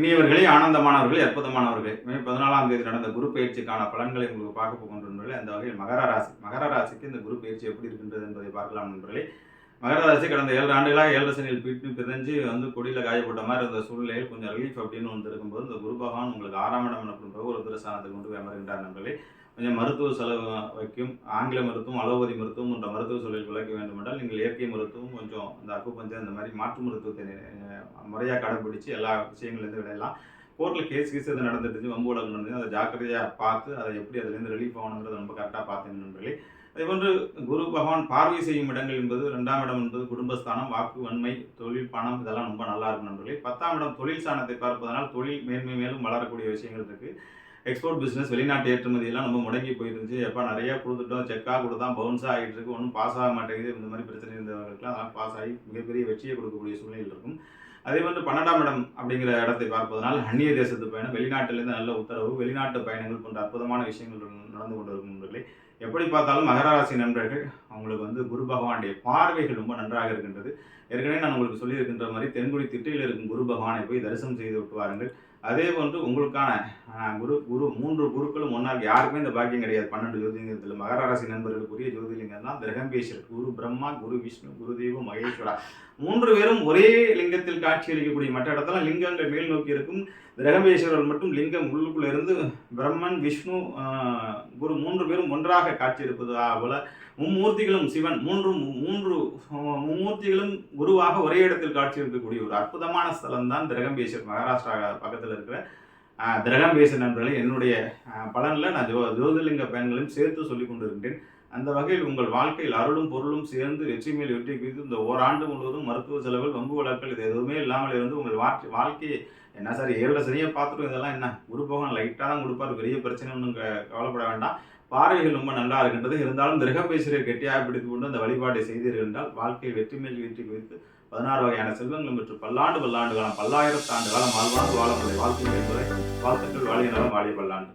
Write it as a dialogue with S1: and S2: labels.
S1: இனியவர்களே ஆனந்தமானவர்கள் அற்புதமானவர்கள். மே பதினாலாம் தேதி நடந்த குரு பயிற்சிக்கான பலன்களை உங்களுக்கு பார்க்க போகின்றவர்களே அந்த வகையில் மகர ராசி மகர ராசிக்கு இந்த குரு பயிற்சி எப்படி இருக்கின்றது என்பதை பார்க்கலாம் நண்பர்களே. மகர ராசி கடந்த ஏழு ஆண்டுகளாக ஏழு சனியில் பிட்டு பிரிஞ்சு வந்து கொடியில் காயப்பட்ட மாதிரி இருந்த சூழ்நிலையில் கொஞ்சம் ரிலீஃப் அப்படின்னு வந்து இருக்கும்போது இந்த குரு பகவான் உங்களுக்கு ஆறாம் இடம் எனப்படும் ஒரு திருஸ்தானத்துக்கு கொண்டு போய் அமர்கின்றார் நண்பர்களே. கொஞ்சம் மருத்துவ செலவு வைக்கும். ஆங்கில மருத்துவம் அலோபதி மருத்துவம் என்ற மருத்துவ சூழலில் விளக்க வேண்டுமென்றால் நீங்கள் இயற்கை மருத்துவம் கொஞ்சம் இந்த அக்குப்பஞ்சர் இந்த மாதிரி மாற்று மருத்துவத்தை முறையாக கடைபிடிச்சு எல்லா விஷயங்கள்லேருந்து விடையலாம் கோர்ட்டில் கேஸ் கீஸ் எது நடந்துட்டு வம்பு வழக்கு நடந்தது அதை ஜாக்கிரதையாக பார்த்து அதை எப்படி அதுலேருந்து ரிலீஃப் ஆகணுங்கிறத ரொம்ப கரெக்டாக பார்த்துங்க நண்பர்களே. அதே போன்று குரு பகவான் பார்வை செய்யும் இடங்கள் என்பது ரெண்டாம் இடம் என்பது குடும்பஸ்தானம் வாக்கு வன்மை தொழில் பணம் இதெல்லாம் ரொம்ப நல்லா இருக்கும் நண்பர்களே. பத்தாம் இடம் தொழில் ஸ்தானத்தை பார்ப்பதனால் தொழில் மேன்மை மேலும் வளரக்கூடிய விஷயங்கள் இருக்குது எக்ஸ்போர்ட் பிஸ்னஸ் வெளிநாட்டு ஏற்றுமதி எல்லாம் நம்ம முடங்கி போயிருந்துச்சு. எப்போ நிறைய கொடுத்துட்டோம். செக்காக கொடுத்தா பவுன்ஸாக ஆகிட்டு இருக்கு. ஒன்றும் பாஸ் ஆக மாட்டேங்குது. இந்த மாதிரி பிரச்சனை இருந்தவர்களுக்குலாம் அதெல்லாம் பாஸ் ஆகி மிகப்பெரிய வெற்றியை கொடுக்கக்கூடிய சூழ்நிலையில் இருக்கும். அதே வந்து பன்னெண்டாம் இடம் அப்படிங்கிற இடத்தை பார்ப்பதனால் அந்நிய தேசத்து பயணம் வெளிநாட்டிலேருந்து நல்ல உத்தரவு வெளிநாட்டு பயணங்கள் போன்ற அற்புதமான விஷயங்கள் நடந்து கொண்டு இருக்கும் நண்பர்களே. எப்படி பார்த்தாலும் மகராசி நண்பர்கள் அவங்களுக்கு வந்து குரு பகவானுடைய பார்வைகள் ரொம்ப நன்றாக இருக்கின்றது. ஏற்கனவே நான் உங்களுக்கு சொல்லியிருக்கின்ற மாதிரி தென்குடி திட்டையில் இருக்கும் குரு பகவானை போய் தரிசனம் செய்து விட்டு வாருங்கள். அதே போன்று உங்களுக்கான குரு குரு மூன்று குருக்களும் ஒன்றாக யாருக்குமே இந்த பாக்கியம் கிடையாது. பன்னெண்டு ஜோதிலிங்கத்தில் மகர ராசி நண்பர்களுக்குரிய ஜோதிலிங்கம் தான் திரகம்பேஸ்வர் குரு பிரம்மா குரு விஷ்ணு குரு தெய்வம் மகேஸ்வரா. மூன்று பேரும் ஒரே லிங்கத்தில் காட்சி அளிக்கக்கூடிய மற்ற இடத்துல லிங்கங்கள் மேல் நோக்கி இருக்கும். திரகம்பேஸ்வரர் மட்டும் லிங்கம் உள்ளுக்குள்ள இருந்து பிரம்மன் விஷ்ணு குரு மூன்று பேரும் ஒன்றாக காட்சி இருப்பது போல மும்மூர்த்திகளும் சிவன் மூன்று மூன்று மும்மூர்த்திகளும் குருவாக ஒரே இடத்தில் காட்சி இருக்கக்கூடிய ஒரு அற்புதமான ஸ்தலம் தான் திரகம்பேஸ்வர் மகாராஷ்டிரா பக்கத்தில் இருக்கிற திரகம் திரகம்பேஸ்வர் நண்பர்களே என்னுடைய பலனில் நான் ஜோ ஜோதிலிங்க பயன்களையும் சேர்த்து சொல்லிக் கொண்டிருக்கின்றேன். அந்த வகையில் உங்கள் வாழ்க்கையில் அருளும் பொருளும் சேர்ந்து வெற்றி மேல் வெற்றி குறித்து இந்த ஓராண்டு முழுவதும் மருத்துவ செலவில் வம்பு வழக்கல் இது எதுவுமே இல்லாமல் இருந்து உங்கள் வாழ்க்கை வாழ்க்கையை என்ன சார் ஏழில் சரியாக பார்த்துட்டு இதெல்லாம் என்ன? குரு லைட்டாக தான் கொடுப்பார் பெரிய பிரச்சனை ஒன்றும் க- கவலைப்பட வேண்டாம். பார்வைகள் ரொம்ப நல்லா இருக்கின்றது. இருந்தாலும் கிரகபேஸ்வரர் கெட்டியாக பிடித்து கொண்டு அந்த வழிபாட்டை செய்தீர்கள் என்றால் வாழ்க்கையில் வெற்றி மேல் வெற்றி குறித்து பதினாறு வகையான செல்வங்களும் பெற்று பல்லாண்டு பல்லாண்டு காலம் பல்லாயிரத்து ஆண்டு காலம் வாழ்வாங்க வாழ வாழ்க்கை என்பதை வாழ்த்துக்கள் வாழிய நலம் வாழிய பல்லாண்டு